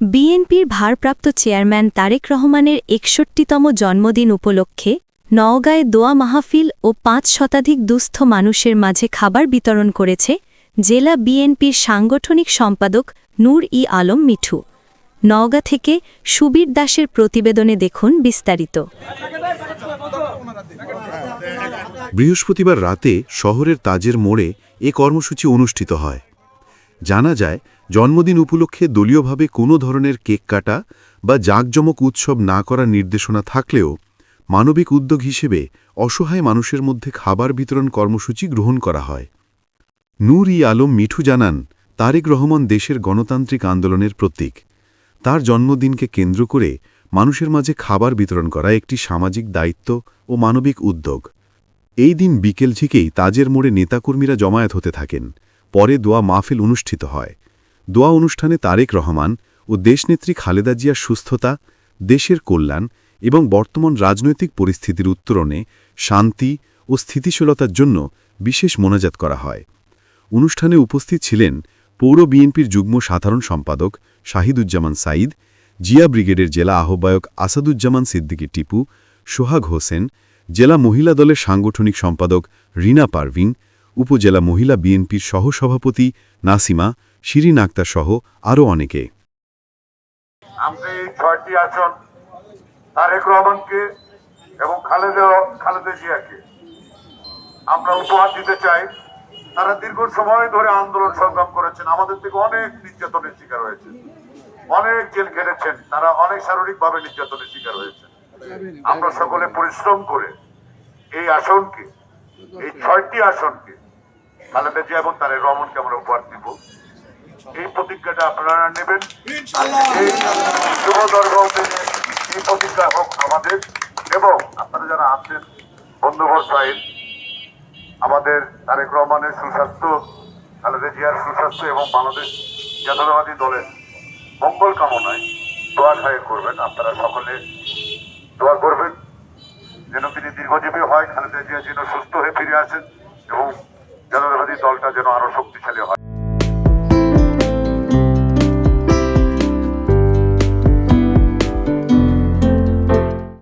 বিএনপির ভারপ্রাপ্ত চেয়ারম্যান তারেক রহমানের একষট্টিতম জন্মদিন উপলক্ষে নওগাঁয় দোয়া মাহফিল ও পাঁচ শতাধিক দুস্থ মানুষের মাঝে খাবার বিতরণ করেছে জেলা বিএনপির সাংগঠনিক সম্পাদক নূর ই আলম মিঠু। নওগাঁ থেকে সুবীর দাসের প্রতিবেদনে দেখুন বিস্তারিত। বৃহস্পতিবার রাতে শহরের তাজের মোড়ে এ কর্মসূচি অনুষ্ঠিত হয়। জানা যায়, জন্মদিন উপলক্ষে দলীয়ভাবে কোনো ধরনের কেক কাটা বা জাঁকজমক উৎসব না করার নির্দেশনা থাকলেও, মানবিক উদ্যোগ হিসেবে অসহায় মানুষের মধ্যে খাবার বিতরণ কর্মসূচি গ্রহণ করা হয়। নূর ই আলম মিঠু জানান, তারেক রহমান দেশের গণতান্ত্রিক আন্দোলনের প্রতীক। তার জন্মদিনকে কেন্দ্র করে মানুষের মাঝে খাবার বিতরণ করা একটি সামাজিক দায়িত্ব ও মানবিক উদ্যোগ। এই দিন বিকেল থেকেই তাজের মোড়ে নেতাকর্মীরা জমায়েত হতে থাকেন। পরে দোয়া মাহফিল অনুষ্ঠিত হয়। দোয়া অনুষ্ঠানে তারেক রহমান ও দেশনেত্রী খালেদা জিয়ার সুস্থতা, দেশের কল্যাণ এবং বর্তমান রাজনৈতিক পরিস্থিতির উত্তরণে শান্তি ও স্থিতিশীলতার জন্য বিশেষ মোনাজাত করা হয়। অনুষ্ঠানে উপস্থিত ছিলেন পৌর বিএনপির যুগ্ম সাধারণ সম্পাদক শাহিদুজ্জামান সাইদ জিয়া ব্রিগেডের জেলা আহ্বায়ক আসাদুজ্জামান সিদ্দিকী টিপু, সোহাগ হোসেন, জেলা মহিলা দলের সাংগঠনিক সম্পাদক রিনা পারভিন উপজেলা মহিলা বিএনপির সহসভাপতি নাসিমা, শিরিন আক্তার সহ আরও অনেকে। আমরা এই ছয়টি আসন, তারেক রহমানকে এবং খালেদা খালেদা জিয়াকে আমরা উপহার দিতে চাই। তারা দীর্ঘ সময় ধরে আন্দোলন সংগ্রাম করেছেন। আমাদের থেকে অনেক নির্যাতনের শিকার হয়েছে অনেক জেল খেটেছেন। তারা অনেক শারীরিকভাবে নির্যাতনের শিকার হয়েছেন। আমরা সকলে পরিশ্রম করে এই আসনকে, এই ছয়টি আসনকে খালেদা জিয়া এবং তারেক রহমানকে আমরা উপহার দিব। এই প্রতিজ্ঞাটা আপনারা নেবেন। এই এই প্রতিজ্ঞা হোক আমাদের। এবং আপনারা যারা আছেন বন্ধুবর সাহেব আমাদের তারেক রহমানের সুস্বাস্থ্য খালেদা জিয়ার সুস্বাস্থ্য এবং বাংলাদেশ জাতীয়তাবাদী দলের মঙ্গল কামনায় দোয়া খায়ের করবেন। আপনারা সকলে দোয়া করবেন। যেন তিনি দীর্ঘজীবী হয়, খালেদা জিয়া যেন সুস্থ হয়ে ফিরে আসেন এবং দলটা যেন আরও শক্তিশালী হয়।